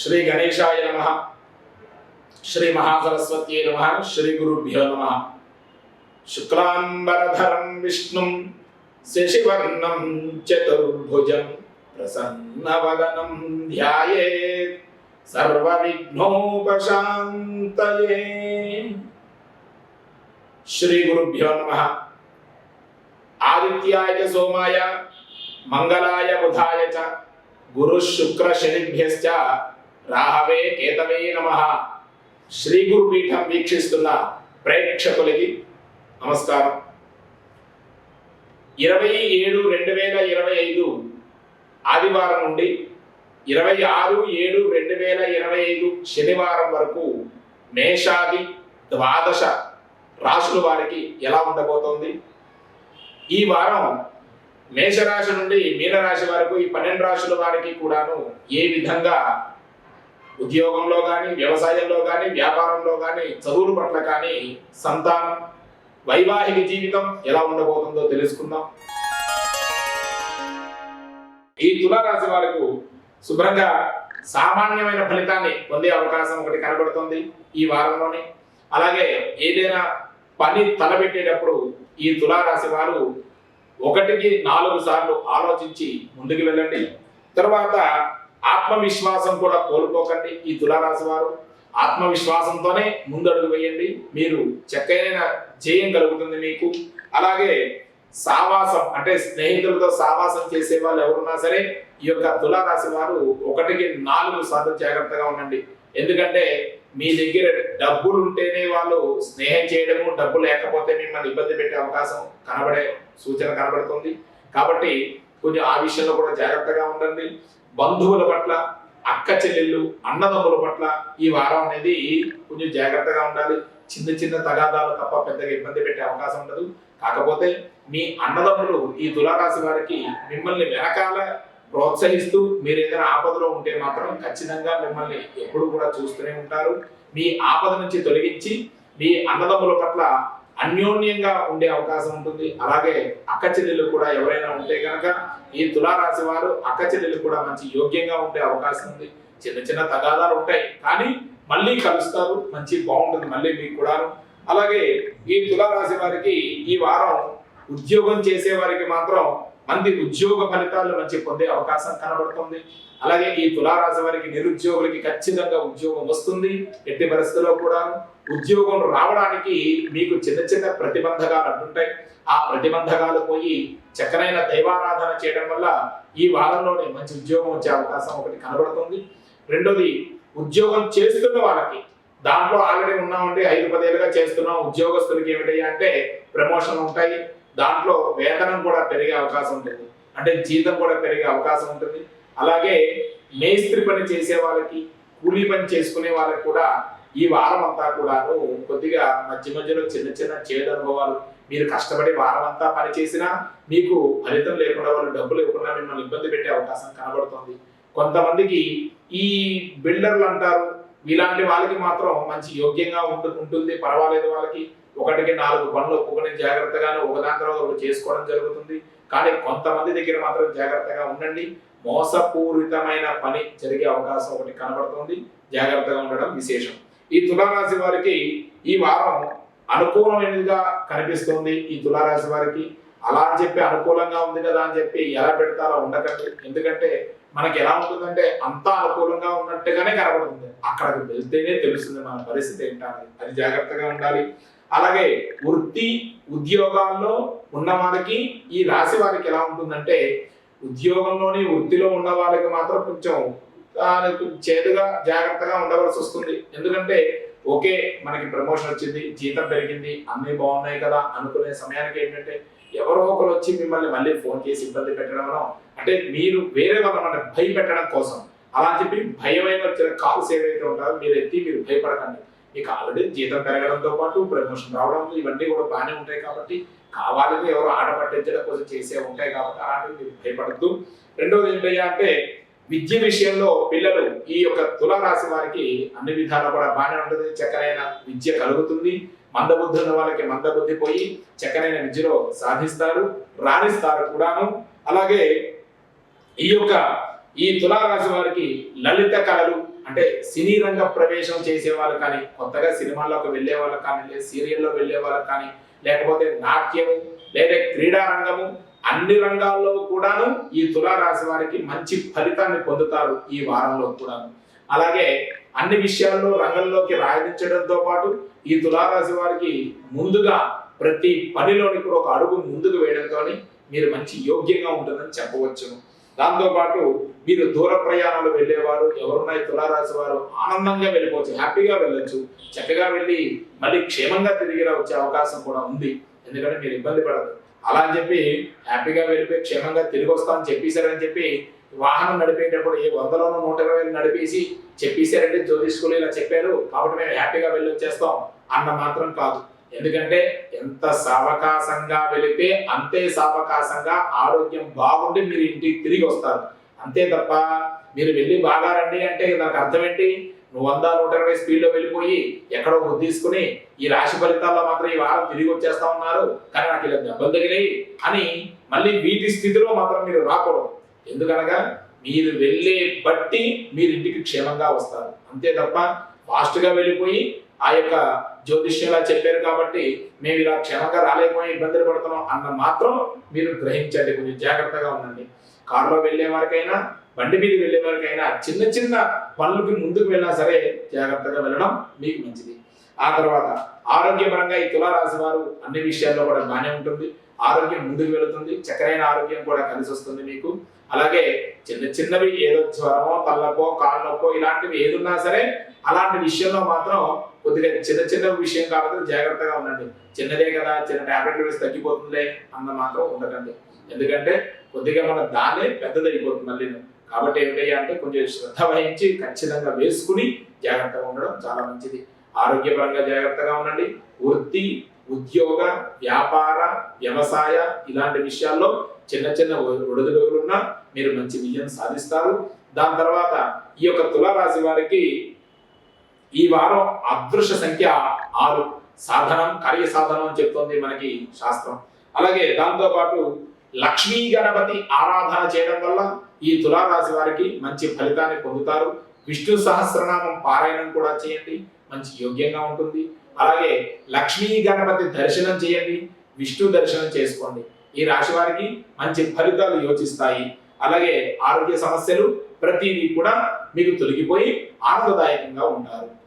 శ్రీ గణేశాయ నమ. శ్రీ మహాసరస్వత్యై నమ. శ్రీ గురుభ్యో నమ. శుక్లాంబరధరం విష్ణుం శశివర్ణం చతుర్భుజం ప్రసన్నవదనం ధ్యాయేత్ సర్వవిఘ్నోపశాంతయే. శ్రీ గురుభ్యో నమ. ఆదిత్యాయ సోమాయ మంగళాయ బుధాయ చ గురు శుక్ర శనిభ్యశ్చ రాహవే కేతవే నమ. శ్రీ గురుపీఠం వీక్షిస్తున్న ప్రేక్షకులకి నమస్కారం. ఇరవై ఏడు రెండు వేల ఇరవై ఐదు ఆదివారం నుండి ఇరవై ఆరు ఏడు రెండు వేల ఇరవై ఐదు శనివారం వరకు మేషాది ద్వాదశ రాశుల వారికి ఎలా ఉండబోతోంది? ఈ వారం మేషరాశి నుండి మీనరాశి వరకు ఈ పన్నెండు రాశుల వారికి కూడాను ఏ విధంగా ఉద్యోగంలో కానీ వ్యవసాయంలో కానీ వ్యాపారంలో కానీ చదువుల పట్ల కానీ సంతానం వైవాహిక జీవితం ఎలా ఉండబోతుందో తెలుసుకుందాం. ఈ తులారాశి వారికి శుభ్రంగా సామాన్యమైన ఫలితాన్ని పొందే అవకాశం ఒకటి కనబడుతుంది ఈ వారంలోనే. అలాగే ఏదైనా పని తలబెట్టేటప్పుడు ఈ తులారాశి వారు ఒకటికి నాలుగు సార్లు ఆలోచించి ముందుకు వెళ్ళండి. తర్వాత ఆత్మవిశ్వాసం కూడా కోల్పోకండి ఈ తులారాశి వారు. ఆత్మవిశ్వాసంతోనే ముందడుగు వేయండి. మీరు చక్కైన జయం కలుగుతుంది మీకు. అలాగే సావాసం అంటే స్నేహితులతో సావాసం చేసే వాళ్ళు ఎవరున్నా సరే ఈ యొక్క తులారాశి వారు ఒకటికి నాలుగు సార్లు జాగ్రత్తగా ఉండండి. ఎందుకంటే మీ దగ్గర డబ్బులు ఉంటేనే వాళ్ళు స్నేహం చేయడము డబ్బు లేకపోతే మిమ్మల్ని ఇబ్బంది పెట్టే అవకాశం కనబడే సూచన కనబడుతుంది. కాబట్టి కొంచెం ఆ విషయంలో కూడా జాగ్రత్తగా ఉండండి. బంధువుల పట్ల అక్క చెల్లెళ్ళు అన్నదమ్ముల పట్ల ఈ వారం అనేది కొంచెం జాగ్రత్తగా ఉండాలి. చిన్న చిన్న తగాదాలు తప్ప పెద్దగా ఇబ్బంది పెట్టే అవకాశం ఉండదు. కాకపోతే మీ అన్నదమ్ములు ఈ తులారాశి వారికి మిమ్మల్ని వెనకాల ప్రోత్సహిస్తూ మీరు ఏదైనా ఆపదలో ఉంటే మాత్రం ఖచ్చితంగా మిమ్మల్ని ఎప్పుడు కూడా చూస్తూనే ఉంటారు. మీ ఆపద నుంచి తొలగించి మీ అన్నదమ్ముల పట్ల అన్యోన్యంగా ఉండే అవకాశం ఉంటుంది. అలాగే అక్క చెల్లెలు కూడా ఎవరైనా ఉంటే కనుక ఈ తులారాశి వారు అక్క చెల్లెలు కూడా మంచి యోగ్యంగా ఉండే అవకాశం ఉంది. చిన్న చిన్న తగాదాలు ఉంటాయి. కానీ మళ్ళీ కలుస్తారు. మంచి బాగుంటుంది. మళ్ళీ మీకు కూడా అలాగే ఈ తులారాశి వారికి ఈ వారం ఉద్యోగం చేసే వారికి మాత్రం మంది ఉద్యోగ ఫలితాలు మంచి పొందే అవకాశం కనబడుతుంది. అలాగే ఈ తులారాశి వారికి నిరుద్యోగులకి ఖచ్చితంగా ఉద్యోగం వస్తుంది. ఎట్టి పరిస్థితుల్లో కూడా ఉద్యోగం రావడానికి మీకు చిన్న చిన్న ప్రతిబంధకాలు అంటుంటాయి. ఆ ప్రతిబంధకాలు పోయి చక్కనైన దైవారాధన చేయడం వల్ల ఈ వారంలోనే మంచి ఉద్యోగం వచ్చే అవకాశం ఒకటి కనబడుతుంది. రెండోది ఉద్యోగం చేస్తున్న వాళ్ళకి దాంట్లో ఆల్రెడీ ఉన్నామంటే ఐదు పదేళ్ళుగా చేస్తున్నాం ఉద్యోగస్తులకి ఏమిటయ్యా అంటే ప్రమోషన్ ఉంటాయి. దాంట్లో వేతనం కూడా పెరిగే అవకాశం ఉంటుంది. అంటే జీతం కూడా పెరిగే అవకాశం ఉంటుంది. అలాగే మేస్త్రి పని చేసే వాళ్ళకి కూలీ పని చేసుకునే వాళ్ళకి కూడా ఈ వారం అంతా కూడాను కొద్దిగా మధ్య మధ్యలో చిన్న చిన్న చేదు అనుభవాలు మీరు కష్టపడి వారం అంతా పని చేసినా మీకు ఫలితం లేకుండా వాళ్ళు డబ్బులు ఇవ్వకుండా మిమ్మల్ని ఇబ్బంది పెట్టే అవకాశం కనబడుతుంది. కొంతమందికి ఈ బిల్డర్లు అంటారు ఇలాంటి వాళ్ళకి మాత్రం మంచి యోగ్యంగా ఉంటుంది పర్వాలేదు వాళ్ళకి. ఒకటికి నాలుగు పనులు ఒక్కొక్కటి జాగ్రత్తగానే ఒకదాని తర్వాత ఒకటి చేసుకోవడం జరుగుతుంది. కానీ కొంతమంది దగ్గర మాత్రం జాగ్రత్తగా ఉండండి. మోసపూరితమైన పని జరిగే అవకాశం ఒకటి కనబడుతుంది. జాగ్రత్తగా ఉండడం విశేషం. ఈ తులారాశి వారికి ఈ వారం అనుకూలమైనదిగా కనిపిస్తుంది ఈ తులారాశి వారికి. అలా అని చెప్పి అనుకూలంగా ఉంది కదా అని చెప్పి ఎలా పెడతారో ఉండకండి. ఎందుకంటే మనకి ఎలా ఉంటుందంటే అంతా అనుకూలంగా ఉన్నట్టుగానే కనబడుతుంది. అక్కడికి వెళ్తేనే తెలుస్తుంది మన పరిస్థితి ఏంటని అది జాగ్రత్తగా ఉండాలి. అలాగే వృత్తి ఉద్యోగాల్లో ఉన్నవారికి ఈ రాశి వారికి ఎలా ఉంటుందంటే ఉద్యోగంలోని వృత్తిలో ఉన్న వాళ్ళకి మాత్రం కొంచెం చేదుగా జాగ్రత్తగా ఉండవలసి వస్తుంది. ఎందుకంటే ఓకే మనకి ప్రమోషన్ వచ్చింది జీతం పెరిగింది అన్నీ బాగున్నాయి కదా అనుకునే సమయానికి ఏంటంటే ఎవరో ఒకరు వచ్చి మిమ్మల్ని మళ్ళీ ఫోన్ చేసి ఇబ్బంది పెట్టడం అంటే మీరు వేరే వాళ్ళ భయపెట్టడం కోసం. అలా అని చెప్పి భయమైన వచ్చిన కాల్స్ ఏవైతే ఉంటారో మీరు ఎత్తి మీరు భయపడకండి. మీకు ఆల్రెడీ జీతం పెరగడంతో పాటు ప్రమోషన్ రావడం ఇవన్నీ కూడా బాగానే ఉంటాయి కాబట్టి కావాలని ఎవరు ఆట పట్టించడం కోసం చేసే ఉంటాయి కాబట్టి అలాంటివి మీరు భయపడద్దు. రెండవది ఏంటయ్యా అంటే విద్య విషయంలో పిల్లలు ఈ యొక్క తులారాశి వారికి అన్ని విధాలు కూడా బాగానే ఉంటుంది. చక్కనైన విద్య కలుగుతుంది. మందబుద్ధి ఉన్న వాళ్ళకి మందబుద్ధి పోయి చక్కనైన విద్యలో సాధిస్తారు రాణిస్తారు కూడాను. అలాగే ఈ యొక్క ఈ తులారాశి వారికి లలిత కళలు అంటే సినీ రంగ ప్రవేశం చేసే వాళ్ళు కానీ కొత్తగా సినిమాల్లోకి వెళ్ళే వాళ్ళకి కానీ లేదా సీరియల్లో వెళ్ళే వాళ్ళకి కానీ లేకపోతే నాట్యము లేదా క్రీడా రంగము అన్ని రంగాల్లో కూడాను ఈ తులారాశి వారికి మంచి ఫలితాన్ని పొందుతారు ఈ వారంలో కూడాను. అలాగే అన్ని విషయాల్లో రంగంలోకి రాయించడంతో పాటు ఈ తులారాశి వారికి ముందుగా ప్రతి పనిలోని కూడా ఒక అడుగు ముందుకు వేయడంతో మీరు మంచి యోగ్యంగా ఉంటుందని చెప్పవచ్చును. దాంతోపాటు మీరు దూర ప్రయాణాలు వెళ్ళేవారు ఎవరున్నాయి తులారాశి వారు ఆనందంగా వెళ్ళిపోవచ్చు హ్యాపీగా వెళ్ళొచ్చు చక్కగా వెళ్ళి మళ్ళీ క్షేమంగా తిరిగి వచ్చే అవకాశం కూడా ఉంది. ఎందుకంటే మీరు ఇబ్బంది పడదు అలా అని చెప్పి హ్యాపీగా వెళ్ళిపోయి క్షేమంగా తిరిగి వస్తామని చెప్పేశారని చెప్పి వాహనం నడిపేటప్పుడు ఏ వందలోనూ నూట ఇరవై నడిపేసి చెప్పేశారంటే జ్యోతిష్కులు ఇలా చెప్పారు. కాబట్టి మేము హ్యాపీగా వెళ్ళి వచ్చేస్తాం అన్న మాత్రం కాదు. ఎందుకంటే ఎంత సావకాశంగా వెళితే అంతే సావకాశంగా ఆరోగ్యం బాగుండి మీరు ఇంటికి తిరిగి వస్తారు. అంతే తప్ప మీరు వెళ్ళి బాగా రండి అంటే నాకు అర్థం ఏంటి? నువ్వు వంద నూట ఇరవై స్పీడ్లో వెళ్ళిపోయి ఎక్కడో బుద్ధి తీసుకుని ఈ రాశి ఫలితాల్లో మాత్రం ఈ వారం తిరిగి వచ్చేస్తా ఉన్నారు. కానీ నాకు ఇలా దెబ్బలు తగిలాయి అని మళ్ళీ వీటి స్థితిలో మాత్రం మీరు రాకూడదు. ఎందుకనగా మీరు వెళ్ళే బట్టి మీరు ఇంటికి క్షేమంగా వస్తారు. అంతే తప్ప ఫాస్ట్గా వెళ్ళిపోయి ఆ యొక్క జ్యోతిష్యంలా చెప్పారు కాబట్టి మేము ఇలా క్షేమంగా రాలేకపోయి ఇబ్బందులు పడుతున్నాం అన్న మాత్రం మీరు గ్రహించండి. కొంచెం జాగ్రత్తగా ఉండండి. కారులో వెళ్ళే వారికైనా బండి మీద వెళ్ళే వారికైనా చిన్న చిన్న పనులకి ముందుకు వెళ్ళినా సరే జాగ్రత్తగా వెళ్ళడం మీకు మంచిది. ఆ తర్వాత ఆరోగ్యపరంగా ఈ తులారాశి వారు అన్ని విషయాల్లో కూడా బాగానే ఉంటుంది. ఆరోగ్యం ముందుకు వెళుతుంది. చక్కరైన ఆరోగ్యం కూడా కలిసి వస్తుంది మీకు. అలాగే చిన్న చిన్నవి ఏదో జ్వరమో తల్లకో కాళ్ళకో ఇలాంటివి ఏదున్నా సరే అలాంటి విషయంలో మాత్రం కొద్దిగా చిన్న చిన్న విషయం కాబట్టి జాగ్రత్తగా ఉండండి. చిన్నదే కదా చిన్న ట్యాబ్లెట్లు వేసి తగ్గిపోతుందిలే అన్న మాత్రం ఉండకండి. ఎందుకంటే కొద్దిగా మన దానే పెద్దదైపోతుంది మళ్ళీ. కాబట్టి ఏమిటయ్యా అంటే కొంచెం శ్రద్ధ వహించి ఖచ్చితంగా వేసుకుని జాగ్రత్తగా ఉండడం చాలా మంచిది. ఆరోగ్యపరంగా జాగ్రత్తగా ఉండండి. వృత్తి ఉద్యోగ వ్యాపార వ్యవసాయ ఇలాంటి విషయాల్లో చిన్న చిన్న ఒడిదుడుగులున్నా మీరు మంచి విజయం సాధిస్తారు. దాని తర్వాత ఈ యొక్క తులారాశి వారికి ఈ వారం అదృశ్య సంఖ్య ఆరు. సాధనం కార్య సాధనం అని చెప్తోంది మనకి శాస్త్రం. అలాగే దాంతో పాటు లక్ష్మీ గణపతి ఆరాధన చేయడం వల్ల ఈ తులారాశి వారికి మంచి ఫలితాన్ని పొందుతారు. విష్ణు సహస్రనామం పారాయణం కూడా చేయండి. మంచి యోగ్యంగా ఉంటుంది. అలాగే లక్ష్మీ గణపతి దర్శనం చేయండి. విష్ణు దర్శనం చేసుకోండి. ఈ రాశి వారికి మంచి ఫలితాలు యోచిస్తాయి. అలాగే ఆరోగ్య సమస్యలు ప్రతిదీ కూడా మీకు తొలగిపోయి ఆనందదాయకంగా ఉంటారు.